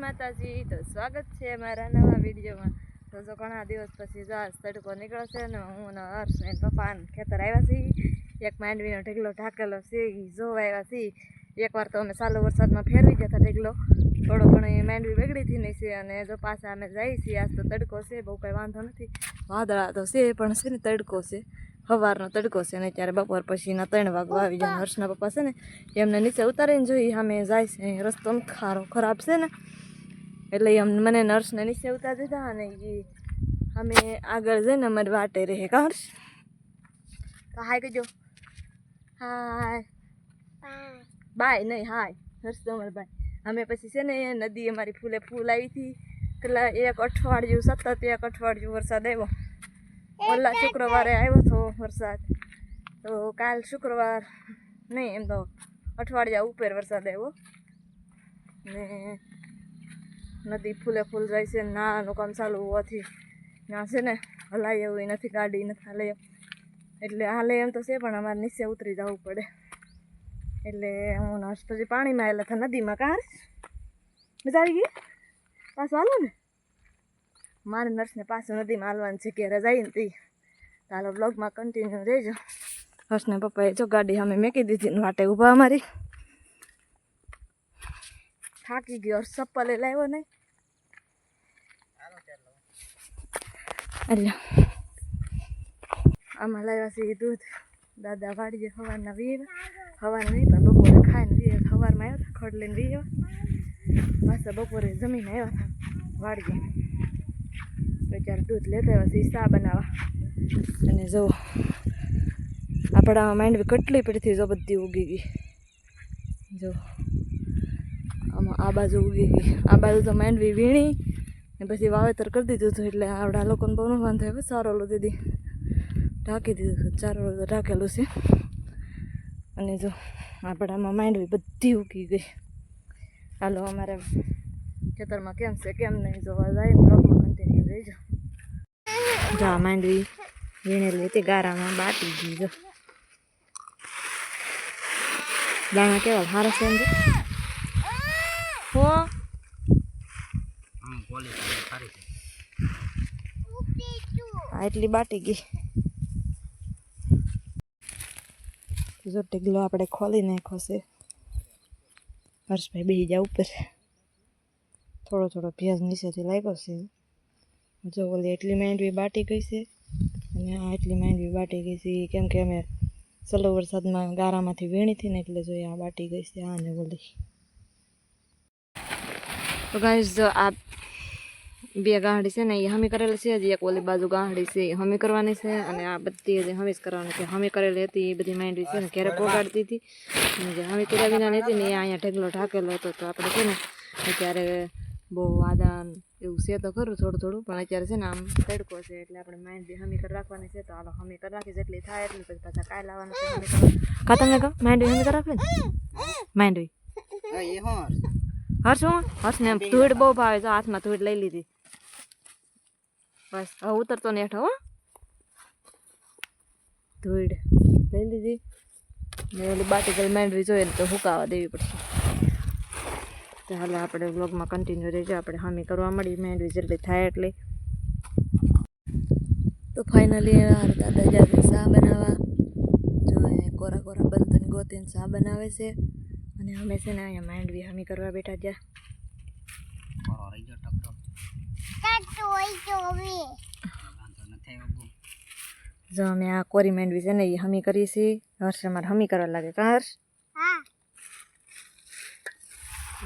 માતાજી, તો સ્વાગત છે મારા નવા વિડીયોમાં. તો જો ઘણા દિવસ પછી જાસ તડકો નીકળ્યો છે ને હું હર્ષ ને પપ્પા ખેતર આવ્યા છીએ. એક માંડવીનો ઢગલો ઢાકેલો છે એ જોવા આવ્યા છીએ. એકવાર તો અમે ચાલુ વરસાદમાં ફેરવી હતા ઢગલો. થોડો ઘણો માંડવી બગડી થઈ નહીં છે અને જો પાછા અમે જઈએ છીએ, આજ તો તડકો છે, બહુ કંઈ વાંધો નથી. વાદળા તો છે, પણ છે ને તડકો છે. સવારનો તડકો છે ને ત્યારે બપોર પછીના ત્રણ વાગવા આવી જાય હર્ષના પપ્પા છે ને એમને નીચે ઉતારીને જોઈએ સામે જાય છે, રસ્તો ખારો ખરાબ છે ને. એટલે એમ મને નર્સને નીચે ઉતાર દીધા અને એ અમે આગળ જઈને અમારી વાટે રહે હર્ષ? તો હાય કહેજો. હાય. બાય. નહીં હાય. હર્ષ તો અમારે બાય. અમે પછી છે ને નદી અમારી ફૂલે ફૂલ આવી હતી. કેટલા એક અઠવાડિયું સતત એક અઠવાડિયું વરસાદ આવ્યો. ઓલા શુક્રવારે આવ્યો હતો વરસાદ. તો કાલ શુક્રવાર નહીં એમ તો અઠવાડિયા ઉપર વરસાદ આવ્યો. ને નદી ફૂલે ફૂલ જાય છે નાનું કામ ચાલુ હોવાથી ના છે ને, હલાય એવું નથી ગાડી નથી હાલે. એમ. એટલે હાલે એમ તો છે, પણ અમારે નીચે ઉતરી જવું પડે. એટલે હું નર્સ પછી પાણીમાં આવેલા હતા, નદીમાં કાર મજા આવી ગઈ? પાછું હાલો ને. મારે નર્સને પાછું નદીમાં હાલવાની છે ઘેરે જઈને તી. ચાલો બ્લોગમાં કન્ટિન્યુ રહેજો. હર્ષને પપ્પાએ જો ગાડી અમે મેકી દીધી ને વાટે ઊભા અમારી. થાકી ગયો ચપ્પલ લાવ્યો નહીં. એટલે આમાં લાવ્યા છે દૂધ. દાદા વાડીએ સવારના વીર. સવારના નહીં પણ બપોરે ખાઈને વીર સવારમાં આવ્યા હતા, ખડ લઈને વીર પાછા બપોરે જમીન આવ્યા હતા, વાડીએ. બચાર દૂધ લેતા આવ્યા છે ચા બનાવવા. અને જો આપણા માંડવી કેટલી પડતી જો બધી ઉગી ગઈ. જો. આ બાજુ ઉગી ગઈ. આ બાજુ તો માંડવી વીણી ને પછી વાવેતર કરી દીધું હતું એટલે આવડા લોકોને બહુ નું વાંધો આવ્યો. સારો લો દીધી ઢાંકી દીધું હતું. ચારો તો ઢાંકેલું છે. અને જો આપણામાં માંડવી બધી ઉગી ગઈ. હાલો, અમારે ખેતરમાં કેમ છે, કેમ નહીં જોવા જાય. બ્લોગમાં કન્ટિન્યુ રહેજો. જો માંડવી વીણેલી હતી, ગારામાં બાટી ગઈ. જો. દાણા કેવા સારા છે આ એટલી બાટી ગઈ. જો ટીગલો આપણે ખોલી નાખ્યો છે. હર્ષભાઈ બેસી જાય ઉપર. થોડો થોડો ભેજ નીચેથી લાગ્યો છે. જો ઓલી એટલી માંડવી બાટી ગઈ છે. અને આ એટલી માંડવી બાટી ગઈ છે કેમ કે અમે સલો વરસાદમાં ગારામાંથી વીણી ને એટલે જોઈએ આ બાટી ગઈ છે આ ને ઓલી. તો ગાઈસ જો આ બે ગાંઠી છે ને એ હમી કરેલી છે, હજી એક ઓલી બાજુ ગાંઠી છે એ હમી કરવાની છે, અને આ બધી હજી હમી જ કરવાની છે. હમી કરેલી હતી એ બધી માંડવી છે ને ક્યારેક પોગાડતી હતી. અને જે હમી કર્યા વિના હતી ને એ અહીંયા ઢગલો ઢાકેલો હતો. તો આપણે છે ને, અત્યારે બહુ વાદા એવું છે તો ખરું થોડું થોડું, પણ અત્યારે છે ને, આમ તડકો છે, એટલે આપણે માંડવી હમી કરી રાખવાની છે. તો હાલો, હમી કરી રાખી, જેટલી થાય એટલી પછી પાછા કાંઈ લાવવાનું છે કા કહો, માંડવી હમી કરી રાખવી માંડવી. હર્ષ હું હર્ષ ને ધૂળ બહુ ભાવે જો હાથમાં ધૂળ લઈ લીધી. બસ હવે ઉતરતો ને હેઠો હો. ધૂળ લઈ લીધી. ને ઓલી બાટી ગઈ માંડવી જોઈએ ને તો હુકાવા દેવી પડશે. તો હાલ આપણે વ્લોગમાં કન્ટિન્યુ રહેજો. આપણે હામી કરવા મળી માંડવી જેટલી થાય એટલી. તો ફાઇનલી દાદા જાતે શા બનાવવા. જો કોરા કોરા બંધન ગોતીને શા બનાવે છે. અને અમે છે ને અહીંયા માંડવી વિહામી કરવા બેઠા જ્યાં જો અમે આ કોરી માંડવી છે ને એ હમી કરીએ છીએ હર્ષ અમારે હમી કરવા લાગે કા હર્ષ?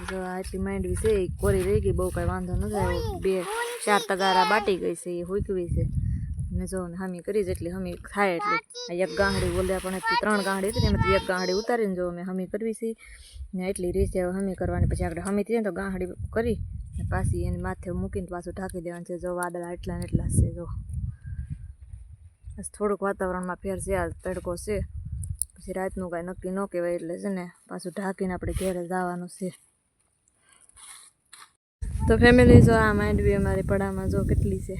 જો આટલી માંડવી છે એ કોરી રહી ગઈ બહુ કાંઈ વાંધો નથી બે ચાર તગારા બાટી ગઈ છે એ હુકવી છે. અને જો ને હમી કરી જેટલી હમી થાય એટલી. એક ગાંગડી બોલ્યા પણ હતી ત્રણ ગાંગડી હતી એમાંથી એક ગાંગડી ઉતારીને જો અમે હમી કરવી છે. ને એટલી રીતે હમી કરવાની. પછી આપણે હમી થઈએ તો ગાંગડી કરી ને પાછી એને માથે મૂકીને પાછું ઢાંકી દેવાનું છે. જો વાદળા એટલા ને એટલા છે જો. બસ થોડુંક વાતાવરણમાં ફેર છે આ તડકો છે. પછી રાતનું કાંઈ નક્કી ન કહેવાય એટલે છે ને પાછું ઢાંકીને આપણે ઘેરે જવાનું છે. તો ફેમિલી જો આ માંડવી અમારી પડામાં જો કેટલી છે.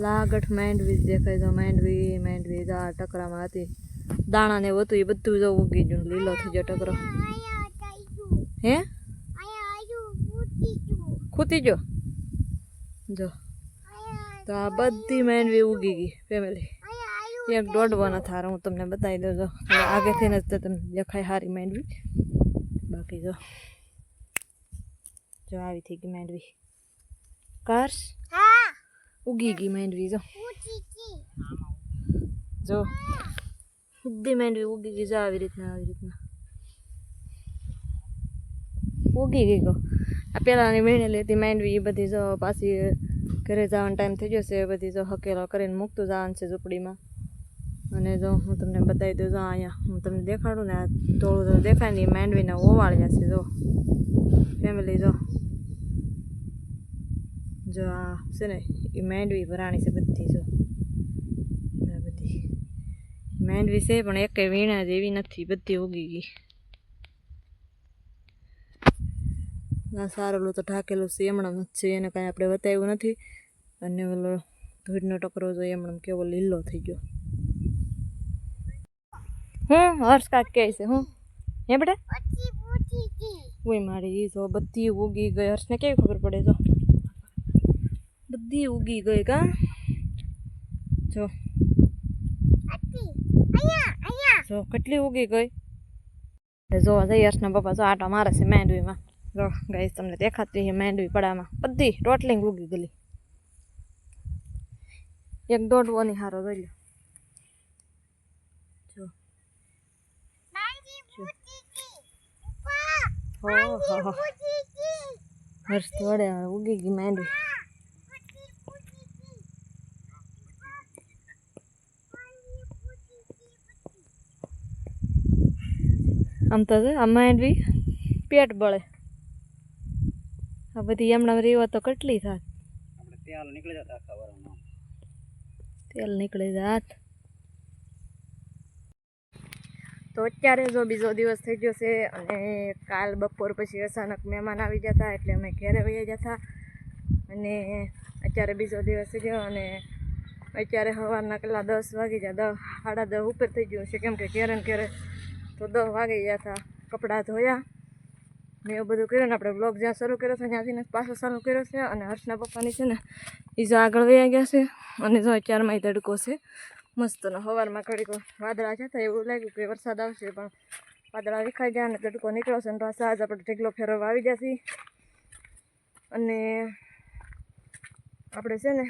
લાગઠ માંડવી જ દેખાય જો માંડવી માંડવી જો ટકરામાં હતી. દાણા ને હતું, એ બધું જો ઉગી ગયું લીલો થઈ ગયો ટકરો. હે? ખૂતી જો જો. તો આ બધી માંડવી ઉગી ગઈ ફેમિલી એક દોઢવો ન થાર હું તમને બતાવી દઉં, જો. આગળ આગેથી જ તમને દેખાય સારી માંડવી. બાકી જો. જો આવી થઈ ગઈ માંડવી. કાર્સ ઉગી ગઈ માંડવી જો. જો. બધી માંડવી ઉગી ગઈ, જો આવી રીતના આવી રીતના. ઉગી ગઈ ગો. આ પહેલાંની વીણેલી હતી માંડવી એ બધી જો પાછી ઘરે જવાનો ટાઈમ થઈ ગયો છે, એ બધી જો હકેલો કરીને મૂકતું જવાનું છે ઝૂંપડીમાં. અને જો હું તમને બતાવી દઉં, જો અહીંયા હું તમને દેખાડું ને, આ થોડું થોડું દેખાય ને માંડવીને ઓવાળ્યા છે, જો. ફેમિલી જો. જો આ છે ને એ માંડવી ભરાણી છે બધી જો. બધી. માંડવી છે પણ એકે વીણા જેવી નથી બધી ઉગી ગઈ. ના સારું તો ઢાકેલું છે એમણામ જ છે એને કાંઈ આપણે બતાવ્યું નથી. અને ઓલો ધૂળનો ટકરો જોઈએ એમણામ કેવો લીલો થઈ ગયો. હું હર્ષ કાક કહે છે હું હે બેટા? ઓય મારી જો બધી ઉગી ગઈ. હર્ષને કેવી ખબર પડે જો. બધી ઉગી ગઈ કા? જો. જો, કેટલી ઉગી ગઈ? જોવા જઈ હર્ષના પપ્પા, જો આટા મારે છે માંડવીમાં જો ગઈ તમને દેખાતી છે માંડવી પડામાં. બધી ટોટલિંગ ઉગી ગયેલી. એક દોઢવો ની હારો જોઈ લો. જો. હો હો હો. હર્ષ વડે ઉગી ગઈ માંડવી આમ તો છે આ બી પેટ બળે. આ બધી એમણા રેવા તો કેટલી થાત. તેલ નીકળી જતા આખા તેલ નીકળી જાત. તો અત્યારે જો બીજો દિવસ થઈ ગયો છે અને કાલ બપોર પછી અચાનક મહેમાન આવી જતા એટલે અમે ઘેરે વહી જતા. અને અત્યારે બીજો દિવસ થઈ ગયો અને અત્યારે સવારના કેટલા દસ વાગી ગયા દસ સાડા દસ ઉપર થઈ ગયું છે. કેમ કે ઘેરે ને ઘેરે તો દસ વાગી ગયા હતા, કપડાં ધોયા ને એવું બધું કર્યું ને આપણે બ્લોગ જ્યાં શરૂ કર્યો છે, ત્યાંથી પાછો ચાલુ કર્યો છે અને હર્ષના પપ્પાની છે ને ઈજા આગળ વયા ગયા છે અને જો અત્યારમાં ય તડકો છે. મસ્તનો સવારમાં ઘડીક વાદળા છે એવું લાગ્યું કે વરસાદ આવશે પણ વાદળા વિખાઈ ગયા અને તડકો નીકળ્યો છે અને પાછા આજ આપણે ઢેગલો ફેરવવા આવી જશે અને આપણે છે ને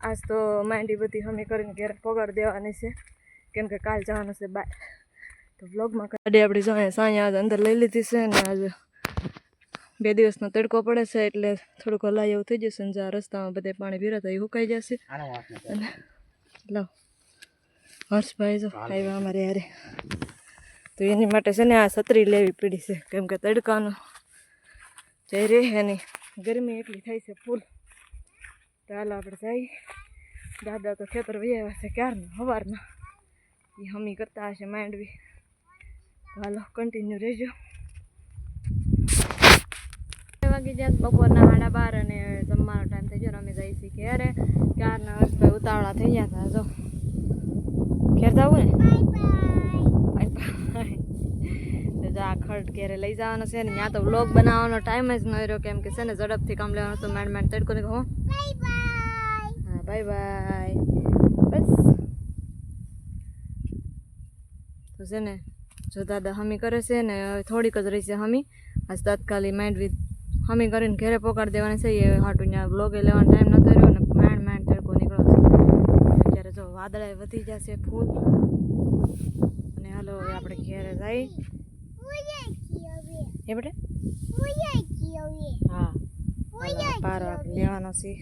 આજ તો માંડી બધી હમી કરીને ઘેર પગાર દેવાની છે. કેમ કે કાલ જવાનું છે બાય તો વ્લોગમાં કાઢી આપણી જોઈએ સાંજે આજ અંદર લઈ લીધી છે ને આજે બે દિવસનો તડકો પડે છે એટલે થોડુંક હલાય એવું થઈ જશે ને જ્યાં રસ્તામાં બધે પાણી ભીરાતા એ સુકાઈ જશે. અને લો હર્ષભાઈ જો આવ્યા અમારે યારે તો એની માટે છે ને આ છત્રી લેવી પડી છે કેમ કે તડકાનો જઈ રહે એની. ગરમી એટલી થાય છે ફૂલ. તો હાલો આપણે જઈ દાદા તો ખેતર વૈયા છે ક્યારના? સવારના એ હમી કરતા હશે માંડવી હાલો કન્ટિન્યુ રહેજો વાગી જાય બપોરના સાડા બાર અને જમવાનો ટાઈમ થઈ ગયો અમે જઈ છીએ ઘેરે. ક્યારના હર્ષભાઈ ઉતાવળા થઈ ગયા હતા જો ઘેર જવું ને બાય આ ખડ ઘેરે લઈ જવાનો છે ને ત્યાં તો વ્લોગ બનાવવાનો ટાઈમ જ ન રહ્યો કેમ કે છે ને ઝડપથી કામ લેવાનું તો માંડ માંડ તડકો ને કહો. હા બાય બાય બસ છે ને, જો દાદા હમી કરે છે ને થોડીક જ રહી છે હમી. આજ તાત્કાલિક માઇન્ડ વિથ હમી કરીને ઘરે પોકાડ દેવાની છે. એ હાટું ત્યાં બ્લોગે લેવાનો ટાઈમ નતો રહ્યો ને, માંડ માંડ તડકો નીકળો છે. અત્યારે જો વાદળાએ વધી જશે ફૂલ અને હાલો આપણે ઘેરે જઈ. એ બેટે? હા. લેવાનો છે.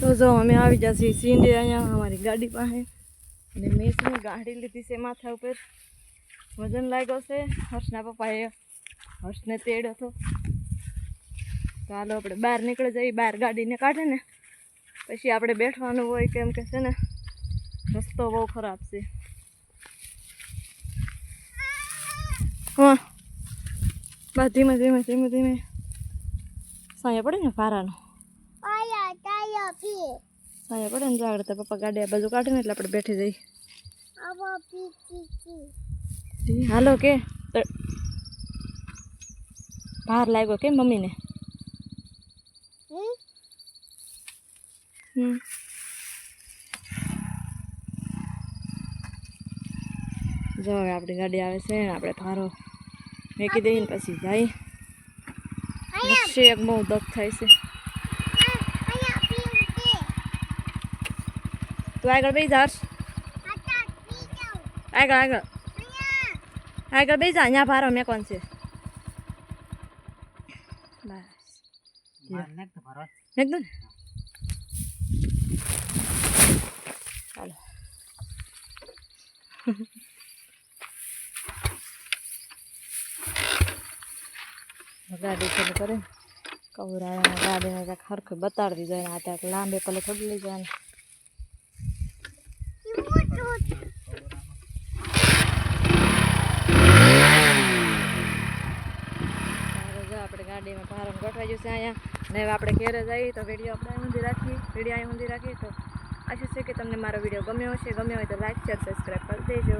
તો જો અમે આવી જશે સીંડે અહીંયા અમારી ગાડી પાસે. ને ગાડી લીધી છે માથા ઉપર. વજન લાગ્યો છે. હર્ષના પપ્પાએ હર્ષને તેડ્યો હતો. તો હાલો આપણે બહાર નીકળી જઈએ. બહાર ગાડીને કાઢે ને. પછી આપણે બેઠવાનું હોય કેમ કે છે ને, રસ્તો બહુ ખરાબ છે. હા બસ ધીમે ધીમે ધીમે ધીમે. સાંજે પડે ને ભારાનો સાંજે પડે ને આગળ તારા પપ્પા ગાડી આ બાજુ કાઢે ને એટલે આપણે બેઠી જઈએ. હાલો કે. ભાર લાગ્યો કે મમ્મીને? હમ. જો હવે આપણી ગાડી આવે છે ને આપણે ભારો મેકી દઈએ ને પછી જાય. એક બહુ દખ થાય છે. તું આગળ બેસી જા. આગળ આગળ આગળ બેસી જા અહીંયા ભારો છે. મેક દો ને ચાલો ગાડી ચાલુ કરે કવરા ગાડીને કાંઈક હરખું બતાડી દીધો ને આ ત્યાં લાંબે પલે થોડી લઈ જવાનું હવે જો આપણે ભારણ જશે અહીંયા. ને હવે આપણે ઘેરે જઈએ તો વીડિયો આપણે અહીં સુધી રાખીએ. વીડિયો અહીં સુધી રાખીએ તો આશા છે કે તમને મારો વીડિયો ગમ્યો હશે. ગમ્યો હોય તો લાઈક શેર સબસ્ક્રાઈબ કરી દેજો.